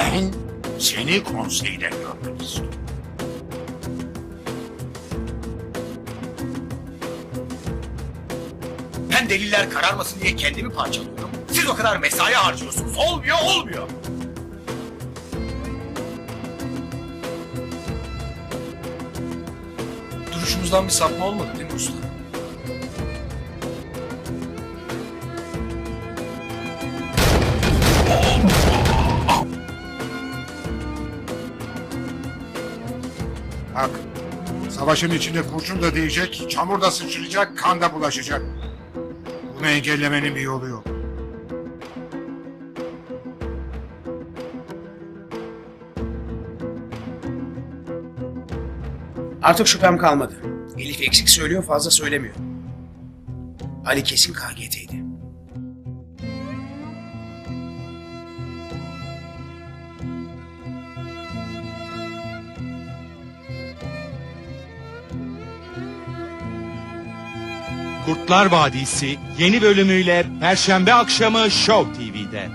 Ben seni konseyde görmek istiyorum. Ben deliller kararmasın diye kendimi parçalıyorum. Siz o kadar mesai harcıyorsunuz. Olmuyor, olmuyor. Duruşumuzdan bir sapma olmadı değil mi usta? Bak, savaşın içinde kurşun da değecek, çamur da sıçrayacak, kan da bulaşacak. Bunu engellemenin bir yolu yok. Artık şüphem kalmadı. Elif eksik söylüyor fazla söylemiyor. Ali kesin KGT'ydi. Kurtlar Vadisi yeni bölümüyle Perşembe akşamı Show TV'de.